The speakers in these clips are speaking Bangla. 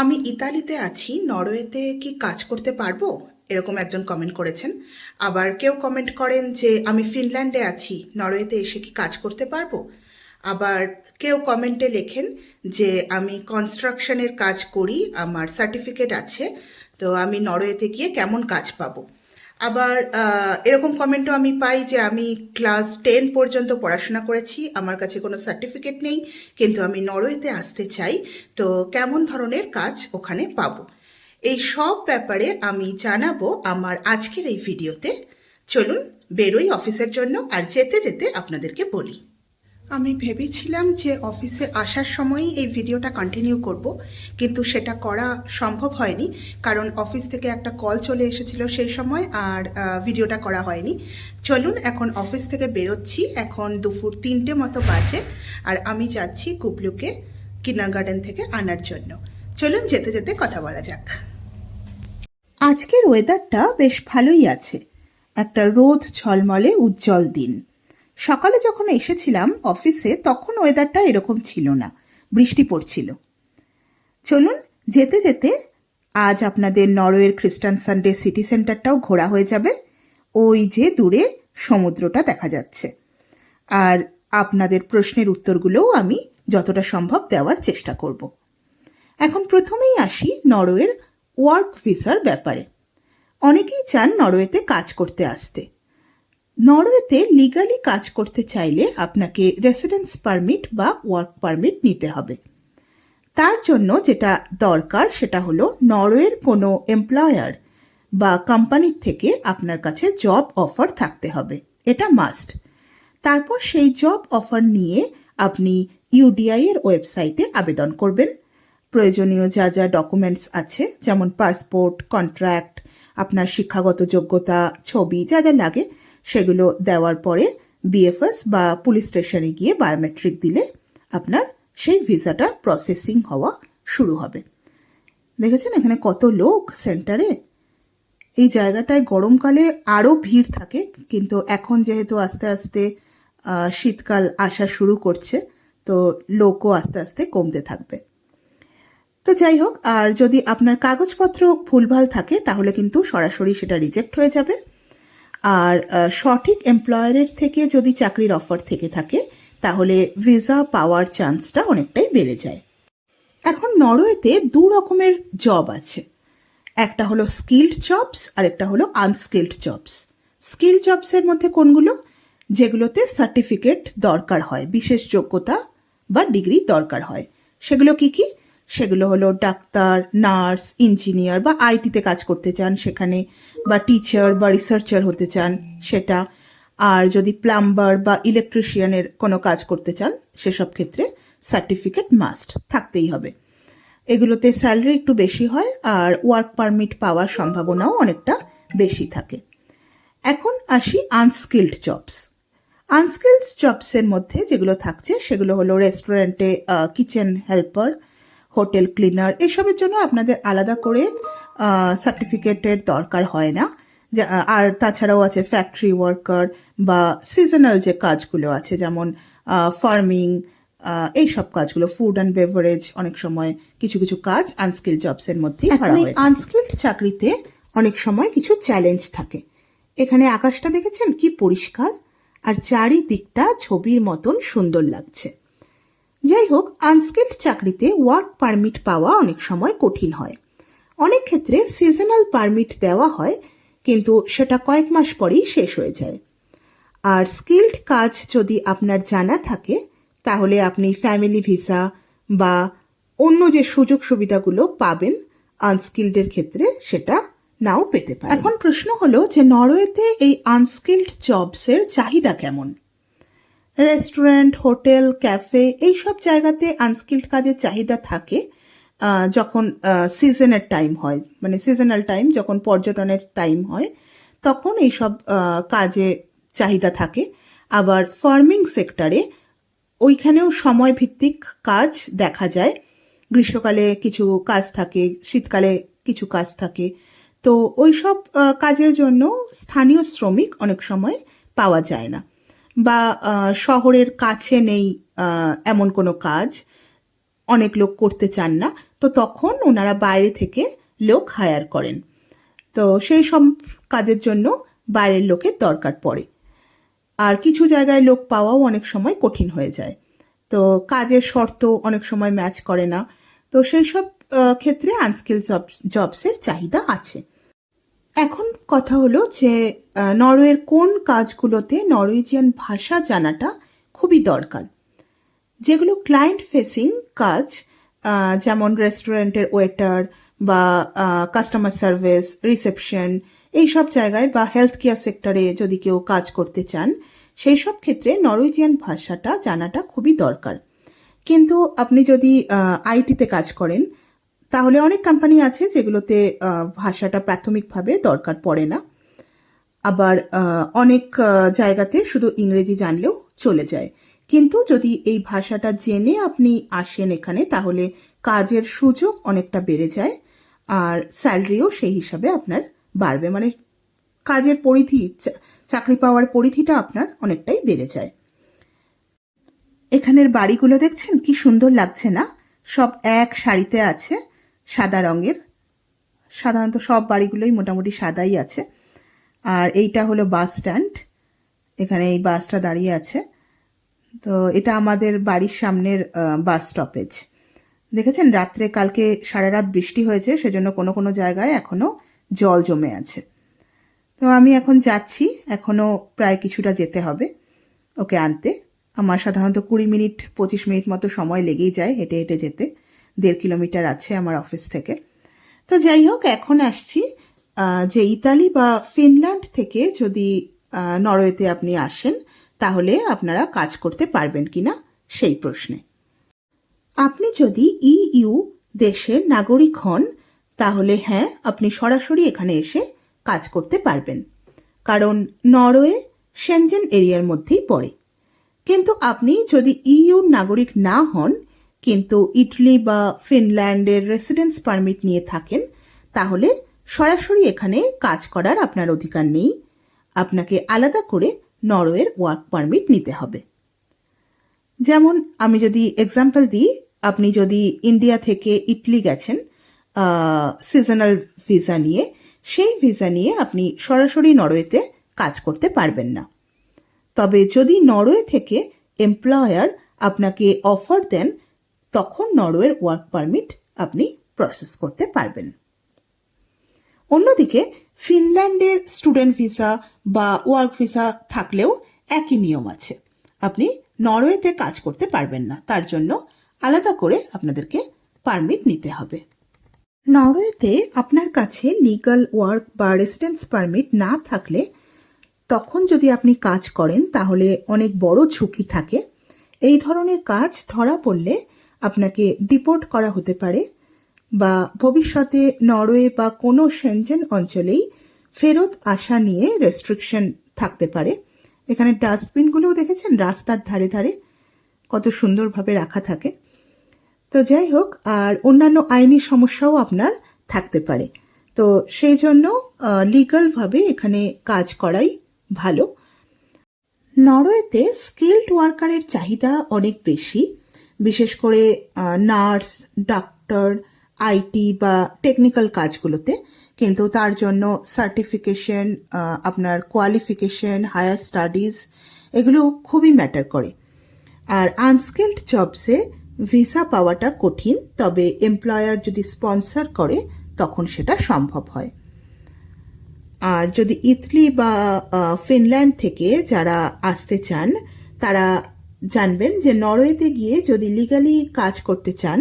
আমি ইতালিতে আছি, নরওয়েতে কি কাজ করতে পারব? এরকম একজন কমেন্ট করেছেন। আবার কেউ কমেন্ট করেন যে, আমি ফিনল্যান্ডে আছি, নরওয়েতে এসে কি কাজ করতে পারব? আবার কেউ কমেন্টে লেখেন যে, আমি কনস্ট্রাকশনের কাজ করি, আমার সার্টিফিকেট আছে, তো আমি নরওয়েতে গিয়ে কেমন কাজ পাবো? আবার এরকম কমেন্টও আমি পাই যে আমি ক্লাস টেন পর্যন্ত পড়াশোনা করেছি, আমার কাছে কোনো সার্টিফিকেট নেই, কিন্তু আমি নরওয়েতে আসতে চাই, তো কেমন ধরনের কাজ ওখানে পাবো? এই সব ব্যাপারে আমি জানাব আমার আজকের এই ভিডিওতে চলুন, বেরোই অফিসের জন্য, আর যেতে যেতে আপনাদেরকে বলি। আমি ভেবেছিলাম যে অফিসে আসার সময়ই এই ভিডিওটা কন্টিনিউ করব, কিন্তু সেটা করা সম্ভব হয়নি, কারণ অফিস থেকে একটা কল চলে এসেছিল সেই সময় আর ভিডিওটা করা হয়নি। চলুন এখন অফিস থেকে বেরোচ্ছি, এখন দুপুর তিনটে মতো বাজে, আর আমি যাচ্ছি কুবলুকে কিনার গার্ডেন থেকে আনার জন্য। চলুন যেতে যেতে কথা বলা যাক। আজকের ওয়েদারটা বেশ ভালোই আছে। একটা রোদ ঝলমলে উজ্জ্বল দিন। সকালে যখন এসেছিলাম অফিসে, তখন ওয়েদারটা এরকম ছিল না। বৃষ্টি পড়ছিল। চলুন, যেতে যেতে আজ আপনাদের নরওয়ের খ্রিস্টান সানডে সিটি সেন্টারটাও ঘোরা হয়ে যাবে। ওই যে দূরে সমুদ্রটা দেখা যাচ্ছে। আর আপনাদের প্রশ্নের উত্তরগুলোও আমি যতটা সম্ভব দেওয়ার চেষ্টা করব। এখন প্রথমেই আসি নরওয়ের ওয়ার্ক ভিসার ব্যাপারে। অনেকেই চান নরওয়েতে কাজ করতে আসতে। নরওয়েতে লিগালি কাজ করতে চাইলে আপনাকে রেসিডেন্স পারমিট বা ওয়ার্ক পারমিট নিতে হবে। তার জন্য যেটা দরকার সেটা হলো নরওয়ের কোনো এমপ্লয়ার বা কোম্পানির থেকে আপনার কাছে জব অফার থাকতে হবে। এটা মাস্ট তারপর সেই জব অফার নিয়ে আপনি ইউডিআই এর ওয়েবসাইটে আবেদন করবেন। প্রয়োজনীয় যা যা ডকুমেন্টস আছে, যেমন পাসপোর্ট কন্ট্রাক্ট আপনার শিক্ষাগত যোগ্যতা, ছবি, যা যা লাগে সেগুলো দেওয়ার পরে বিএফএস বা পুলিশ স্টেশনে গিয়ে বায়োমেট্রিক দিলে আপনার সেই ভিসাটা প্রসেসিং হওয়া শুরু হবে। দেখেছেন এখানে কত লোক সেন্টারে এই জায়গাটায় গরমকালে আরও ভিড় থাকে, কিন্তু এখন যেহেতু আস্তে আস্তে শীতকাল আসা শুরু করছে, তো লোকও আস্তে আস্তে কমতে থাকবে। তো যাই হোক, আর যদি আপনার কাগজপত্র ভুলভাল থাকে, তাহলে কিন্তু সরাসরি সেটা রিজেক্ট হয়ে যাবে। আর সঠিক এমপ্লয়ারের থেকে যদি চাকরির অফার থেকে থাকে, তাহলে ভিসা পাওয়ার চান্সটা অনেকটাই বেড়ে যায়। এখন নরওয়েতে দু রকমের জব আছে। একটা হলো স্কিল্ড জবস আর একটা হলো আনস্কিল্ড জবস স্কিল জবসের মধ্যে কোনগুলো? যেগুলোতে সার্টিফিকেট দরকার হয়, বিশেষ যোগ্যতা বা ডিগ্রি দরকার হয়। সেগুলো কি কি? সেগুলো হলো ডাক্তার, নার্স, ইঞ্জিনিয়ার বা আইটিতে কাজ করতে চান সেখানে বা টিচার বা রিসার্চার হতে চান সেটা। আর যদি প্লাম্বার বা ইলেকট্রিশিয়ানের কোনো কাজ করতে চান সেসব ক্ষেত্রে সার্টিফিকেট মাস্ট থাকতেই হবে। এগুলোতে স্যালারি একটু বেশি হয় আর ওয়ার্ক পারমিট পাওয়ার সম্ভাবনাও অনেকটা বেশি থাকে। এখন আসি আনস্কিল্ড জবস। আনস্কিল্ড জবসের মধ্যে যেগুলো থাকছে সেগুলো হলো রেস্টুরেন্টে কিচেন হেল্পার হোটেল ক্লিনার এসবের জন্য আপনাদের আলাদা করে সার্টিফিকেটের দরকার হয় না। আর তাছাড়াও আছে ফ্যাক্টরি ওয়ার্কার বা সিজনাল যে কাজগুলো আছে যেমন ফার্মিং এই সব কাজগুলো ফুড অ্যান্ড বেভারেজ অনেক সময় কিছু কিছু কাজ আনস্কিল জবসের মধ্যেই ধরা আনস্কিল্ড চাকরিতে অনেক সময় কিছু চ্যালেঞ্জ থাকে। এখানে আকাশটা দেখেছেন? কি পরিষ্কার। আর চারিদিকটা ছবির মতন সুন্দর লাগছে। যাই হোক আনস্কিল্ড চাকরিতে ওয়ার্ক পারমিট পাওয়া অনেক সময় কঠিন হয়। অনেক ক্ষেত্রে সিজনাল পারমিট দেওয়া হয়, কিন্তু সেটা কয়েক মাস পরেই শেষ হয়ে যায়। আর স্কিল্ড কাজ যদি আপনার জানা থাকে, তাহলে আপনি ফ্যামিলি ভিসা বা অন্য যে সুযোগ সুবিধাগুলো পাবেন আনস্কিল্ডের ক্ষেত্রে সেটা নাও পেতে পারেন। এখন প্রশ্ন হলো যে নরওয়েতে এই আনস্কিল্ড জবসের চাহিদা কেমন? রেস্টুরেন্ট হোটেল ক্যাফে এইসব জায়গাতে আনস্কিল্ড কাজের চাহিদা থাকে যখন সিজনের টাইম হয় মানে সিজনাল টাইম যখন পর্যটনের টাইম হয় তখন এইসব কাজে চাহিদা থাকে। আবার ফার্মিং সেক্টরে ওইখানেও সময় ভিত্তিক কাজ দেখা যায়। গ্রীষ্মকালে কিছু কাজ থাকে শীতকালে কিছু কাজ থাকে। তো ওইসব আহ, কাজের জন্য স্থানীয় শ্রমিক অনেক সময় পাওয়া যায় না। বা শহরের কাছে নেই এমন কোনো কাজ। অনেক লোক করতে চান না। তো তখন ওনারা বাইরে থেকে লোক হায়ার করেন। তো সেই সব কাজের জন্য বাইরের লোকের দরকার পড়ে। আর কিছু জায়গায় লোক পাওয়াও অনেক সময় কঠিন হয়ে যায়। তো কাজের শর্ত অনেক সময় ম্যাচ করে না। তো সেই সব ক্ষেত্রে আনস্কিল জব, জবসের চাহিদা আছে। এখন কথা হলো যে নরওয়ের কোন কাজগুলোতে নরওয়েজিয়ান ভাষা জানাটা খুবই দরকার। যেগুলো ক্লায়েন্ট ফেসিং কাজ যেমন রেস্টুরেন্টের ওয়েটার বা কাস্টমার সার্ভিস রিসেপশন এই সব জায়গায় বা হেলথ কেয়ার সেক্টরে যদি কেউ কাজ করতে চান, সেই সব ক্ষেত্রে নরওয়েজিয়ান ভাষাটা জানাটা খুবই দরকার। কিন্তু আপনি যদি আইটিতে কাজ করেন তাহলে অনেক কোম্পানি আছে যেগুলোতে ভাষাটা প্রাথমিকভাবে দরকার পড়ে না। আবার অনেক জায়গাতে শুধু ইংরেজি জানলেও চলে যায়। কিন্তু যদি এই ভাষাটা জেনে আপনি আসেন এখানে, তাহলে কাজের সুযোগ অনেকটা বেড়ে যায়। আর স্যালারিও সেই হিসাবে আপনার বাড়বে। মানে কাজের পরিধি চাকরি পাওয়ার পরিধিটা আপনার অনেকটাই বেড়ে যায়। এখানের বাড়িগুলো দেখছেন? কি সুন্দর লাগছে না? সব এক সারিতে আছে। সাদা রঙের। সাধারণত সব বাড়িগুলোই মোটামুটি সাদাই আছে। আর এইটা হলো বাস স্ট্যান্ড। এখানে এই বাসটা দাঁড়িয়ে আছে। তো এটা আমাদের বাড়ির সামনের বাস স্টপেজ। দেখেছেন? রাত্রে কালকে সারা রাত বৃষ্টি হয়েছে, সেজন্য কোনো কোনো জায়গায় এখনও জল জমে আছে। তো আমি এখন যাচ্ছি। এখনও প্রায় কিছুটা যেতে হবে ওকে আনতে। আমার সাধারণত কুড়ি মিনিট, পঁচিশ মিনিট মতো সময় লেগেই যায় হেঁটে হেঁটে যেতে। দেড় কিলোমিটার আছে আমার অফিস থেকে। তো যাই হোক, এখন আসছি যে ইতালি বা ফিনল্যান্ড থেকে যদি নরওয়েতে আপনি আসেন, তাহলে আপনারা কাজ করতে পারবেন কিনা সেই প্রশ্নে। আপনি যদি ইইউ দেশের নাগরিক হন, তাহলে হ্যাঁ আপনি সরাসরি এখানে এসে কাজ করতে পারবেন। কারণ নরওয়ে সেনজেন এরিয়ার মধ্যেই পড়ে। কিন্তু আপনি যদি ইইউর নাগরিক না হন কিন্তু ইটলি বা ফিনল্যান্ডের রেসিডেন্স পারমিট নিয়ে থাকেন, তাহলে সরাসরি এখানে কাজ করার আপনার অধিকার নেই। আপনাকে আলাদা করে নরওয়ের ওয়ার্ক পারমিট নিতে হবে। যেমন আমি যদি এক্সাম্পল দিই, আপনি যদি ইন্ডিয়া থেকে ইটলি গেছেন সিজনাল ভিসা নিয়ে, সেই ভিসা নিয়ে আপনি সরাসরি নরওয়েতে কাজ করতে পারবেন না। তবে যদি নরওয়ে থেকে এমপ্লয়ার আপনাকে অফার দেন তখন নরওয়ের ওয়ার্ক পারমিট আপনি প্রসেস করতে পারবেন। অন্যদিকে, ফিনল্যান্ডের স্টুডেন্ট ভিসা বা ওয়ার্ক ভিসা থাকলেও একই নিয়ম আছে। আপনি নরওয়েতে কাজ করতে পারবেন না, তার জন্য আলাদা করে আপনাদেরকে পারমিট নিতে হবে। নরওয়েতে আপনার কাছে লিগাল ওয়ার্ক বা রেসিডেন্স পারমিট না থাকলে তখন যদি আপনি কাজ করেন, তাহলে অনেক বড় ঝুঁকি থাকে। এই ধরনের কাজ ধরা পড়লে আপনাকে ডিপোর্ট করা হতে পারে বা ভবিষ্যতে নরওয়ে বা কোনো সেনজেন অঞ্চলেই ফেরত আসা নিয়ে রেস্ট্রিকশন থাকতে পারে। এখানে ডাস্টবিনগুলোও দেখেছেন? রাস্তার ধারে ধারে কত সুন্দরভাবে রাখা থাকে। তো যাই হোক, আর অন্যান্য আইনি সমস্যাও আপনার থাকতে পারে। তো সেই জন্য লিগালভাবে এখানে কাজ করাই ভালো। নরওয়েতে স্কিল্ড ওয়ার্কারের চাহিদা অনেক বেশি। বিশেষ করে নার্স, ডাক্তার আইটি বা টেকনিক্যাল কাজগুলোতে। কিন্তু তার জন্য সার্টিফিকেশন আপনার কোয়ালিফিকেশন, হায়ার স্টাডিজ, এগুলো খুবই ম্যাটার করে। আর আনস্কিল্ড জবসে ভিসা পাওয়াটা কঠিন, তবে এমপ্লয়ার যদি স্পন্সর করে, তখন সেটা সম্ভব হয়। আর যদি ইতালি বা ফিনল্যান্ড থেকে যারা আসতে চান, তারা জানবেন যে নরওয়েতে গিয়ে যদি লিগালি কাজ করতে চান,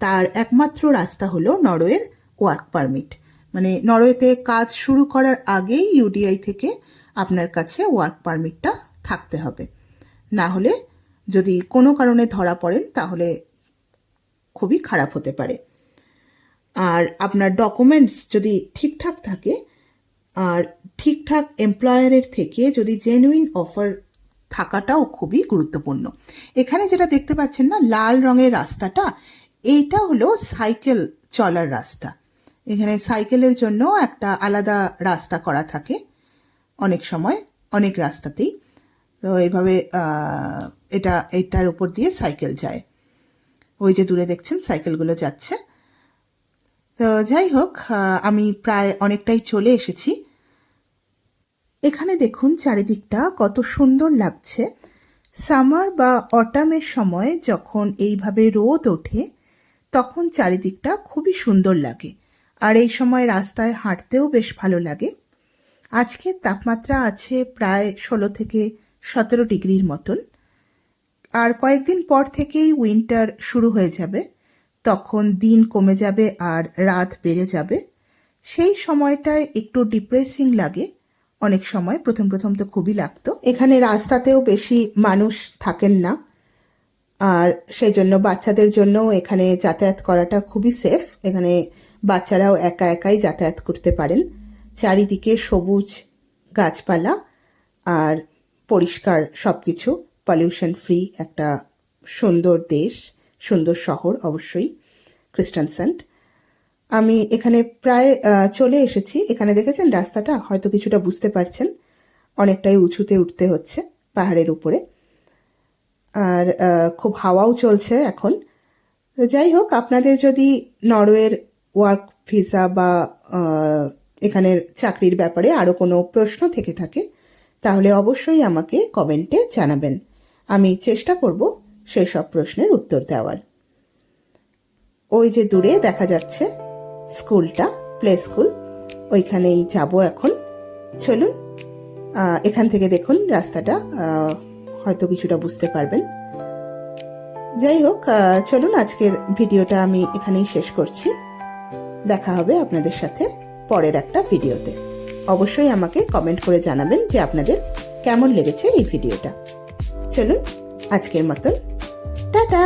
তার একমাত্র রাস্তা হলো নরওয়ের ওয়ার্ক পারমিট মানে নরওয়েতে কাজ শুরু করার আগেই ইউডিআই থেকে আপনার কাছে ওয়ার্ক পারমিটটা থাকতে হবে। না হলে যদি কোনো কারণে ধরা পড়েন, তাহলে খুবই খারাপ হতে পারে। আর আপনার ডকুমেন্টস যদি ঠিকঠাক থাকে, আর ঠিকঠাক এমপ্লয়ারের থেকে যদি জেনুইন অফার থাকাটাও খুবই গুরুত্বপূর্ণ। এখানে যেটা দেখতে পাচ্ছেন না, লাল রঙের রাস্তাটা, এইটা হলো সাইকেল চলার রাস্তা। এখানে সাইকেলের জন্য একটা আলাদা রাস্তা করা থাকে, অনেক সময় অনেক রাস্তাতেই। তো এইভাবে এটা এইটার উপর দিয়ে সাইকেল যায়। ওই যে দূরে দেখছেন, সাইকেলগুলো যাচ্ছে। তো যাই হোক আমি প্রায় অনেকটাই চলে এসেছি। এখানে দেখুন চারিদিকটা কত সুন্দর লাগছে। সামার বা অটামের সময় যখন এইভাবে রোদ ওঠে, তখন চারিদিকটা খুবই সুন্দর লাগে। আর এই সময় রাস্তায় হাঁটতেও বেশ ভালো লাগে। আজকের তাপমাত্রা আছে প্রায় ষোলো থেকে সতেরো ডিগ্রির মতন। আর কয়েকদিন পর থেকেই উইন্টার শুরু হয়ে যাবে। তখন দিন কমে যাবে আর রাত বেড়ে যাবে। সেই সময়টায় একটু ডিপ্রেসিং লাগে। অনেক সময়, প্রথম প্রথম তো খুবই লাগতো। এখানে রাস্তাতেও বেশি মানুষ থাকেন না। আর সেই জন্য বাচ্চাদের জন্য এখানে যাতায়াত করাটা খুবই সেফ এখানে বাচ্চারাও একা একাই যাতায়াত করতে পারেন। চারিদিকে সবুজ গাছপালা আর পরিষ্কার সব কিছু পলিউশন ফ্রি একটা সুন্দর দেশ, সুন্দর শহর অবশ্যই। ক্রিস্টানসেন্ট আমি এখানে প্রায় চলে এসেছি। এখানে দেখেছেন রাস্তাটা? হয়তো কিছুটা বুঝতে পারছেন। অনেকটাই উঁচুতে উঠতে হচ্ছে পাহাড়ের উপরে। আর খুব হাওয়াও চলছে এখন। যাই হোক, আপনাদের যদি নরওয়ের ওয়ার্ক ভিসা বা এখানের চাকরির ব্যাপারে আরও কোনো প্রশ্ন থেকে থাকে, তাহলে অবশ্যই আমাকে কমেন্টে জানাবেন। আমি চেষ্টা করব সেই সব প্রশ্নের উত্তর দেওয়ার। ওই যে দূরে দেখা যাচ্ছে স্কুলটা প্লে স্কুল ওইখানেই যাব এখন। চলুন এখান থেকে দেখুন রাস্তাটা হয়তো কিছুটা বুঝতে পারবেন। যাই হোক চলুন, আজকের ভিডিওটা আমি এখানেই শেষ করছি। দেখা হবে আপনাদের সাথে পরের একটা ভিডিওতে। অবশ্যই আমাকে কমেন্ট করে জানাবেন যে আপনাদের কেমন লেগেছে এই ভিডিওটা। চলুন, আজকের মতন। টাটা!